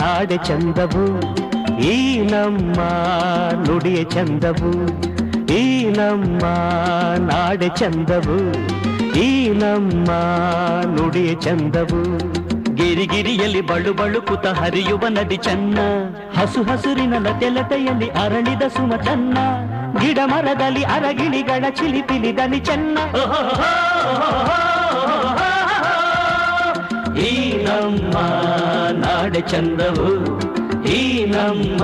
ನಾಡೆ ಚಂದವು ಈ ನಮ್ಮ ನುಡಿಯ ಚಂದವು ಈ ನಮ್ಮ ನಾಡೆ ಚಂದವು ಈ ನಮ್ಮ ನುಡಿಯ ಚಂದವು ಗಿರಿಗಿರಿಯಲ್ಲಿ ಬಳು ಬಳುಕುತ ಹರಿಯುವ ನದಿ ಚನ್ನ ಹಸು ಹಸುರಿನ ಲತೆ ಲತೆಯಲ್ಲಿ ಅರಳಿದ ಸುಮ ಚನ್ನ ಗಿಡ ಮರದಲ್ಲಿ ಅರಗಿಳಿಗಳ ಚಿಲಿಪಿಲಿ ದನಿ ಚೆನ್ನ ಈ ನಮ್ಮ ನಾಡೆ ಚಂದವು ಈ ನಮ್ಮ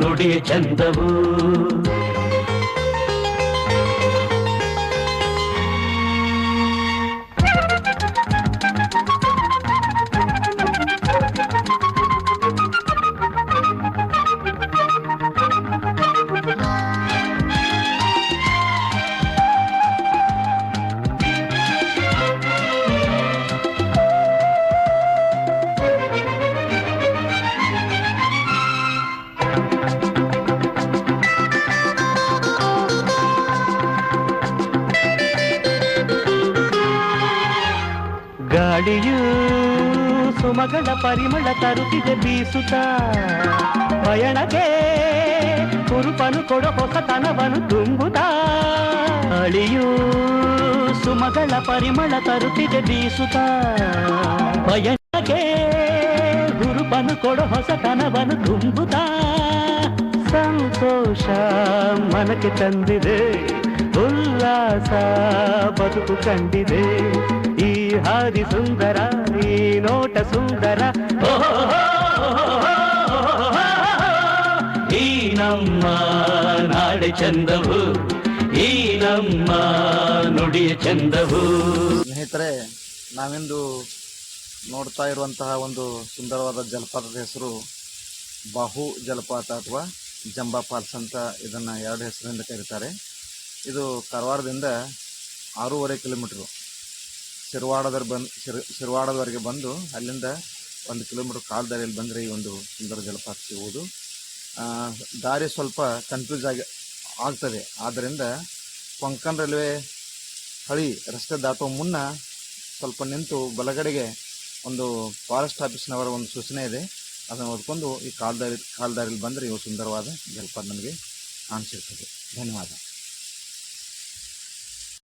ನುಡಿಯ ಚಂದವು. ಗಾಳಿಯು ಸುಮಗಳ ಪರಿಮಳ ತರುತ್ತಿದೆ ಬೀಸುತ್ತ. ಪಯಣಕ್ಕೆ ಕುರುಪನು ಕೊಡ ಹೊಸತನವನು ತುಂಬುತ್ತ. ಅಳಿಯು ಸುಮಗಳ ಪರಿಮಳ ತರುತ್ತಿದೆ ಬೀಸುತ್ತ. ಪಯಣಕ್ಕೆ ಗುರುಪನು ಕೊಡ ಹೊಸತನವನು ತುಂಬುತ್ತ. ಸಂತೋಷ ಮನಕ್ಕೆ ತಂದಿದೆ, ಉಲ್ಲಾಸ ಬದುಕು ಕಂಡಿದೆ. ಹಾದಿ ಸುಂದರ, ಈ ನೋಟ ಸುಂದರ. ಈ ನಮ್ಮ ನಾಡೆ ಚಂದವು, ಈ ನಮ್ಮ ನುಡಿಯ ಚಂದವು. ಸ್ನೇಹಿತರೆ, ನಾವಿಂದು ನೋಡ್ತಾ ಇರುವಂತಹ ಒಂದು ಸುಂದರವಾದ ಜಲಪಾತದ ಹೆಸರು ಬಾಹು ಜಲಪಾತ ಅಥವಾ ಜಂಬಾ ಫಾಲ್ಸ್ ಅಂತ ಇದನ್ನು ಎರಡು ಹೆಸರಿಂದ ಕರೀತಾರೆ. ಇದು ಕಾರವಾರದಿಂದ ಆರೂವರೆ ಕಿಲೋಮೀಟ್ರು. ಶಿರ್ವಾಡದ ಬಂದು ಶಿರ್, ಶಿರ್ವಾಡದವರೆಗೆ ಬಂದು ಅಲ್ಲಿಂದ ಒಂದು ಕಿಲೋಮೀಟ್ರ್ ಕಾಲು ದಾರಿಯಲ್ಲಿ ಬಂದರೆ ಈ ಒಂದು ಸುಂದರ ಜಲಪಾತ ಸಿಗುವುದು ದಾರಿ ಸ್ವಲ್ಪ ಕನ್ಫ್ಯೂಸ್ ಆಗಿ ಆಗ್ತದೆ. ಆದ್ದರಿಂದ ಕೊಂಕಣ್ ರೈಲ್ವೆ ಹಳಿ ರಸ್ತೆ ದಾಟುವ ಮುನ್ನ ಸ್ವಲ್ಪ ನಿಂತು ಬಲಗಡೆಗೆ ಒಂದು ಫಾರೆಸ್ಟ್ ಆಫೀಸ್ನವರ ಒಂದು ಸೂಚನೆ ಇದೆ. ಅದನ್ನು ಓದ್ಕೊಂಡು ಈ ಕಾಲ್ದಾರಿ ಕಾಲ್ದಾರಿಯಲ್ಲಿ ಬಂದರೆ ಇವು ಸುಂದರವಾದ ಜಲಪಾತ ನಮಗೆ ಕಾಣಿಸಿರ್ತದೆ. ಧನ್ಯವಾದ.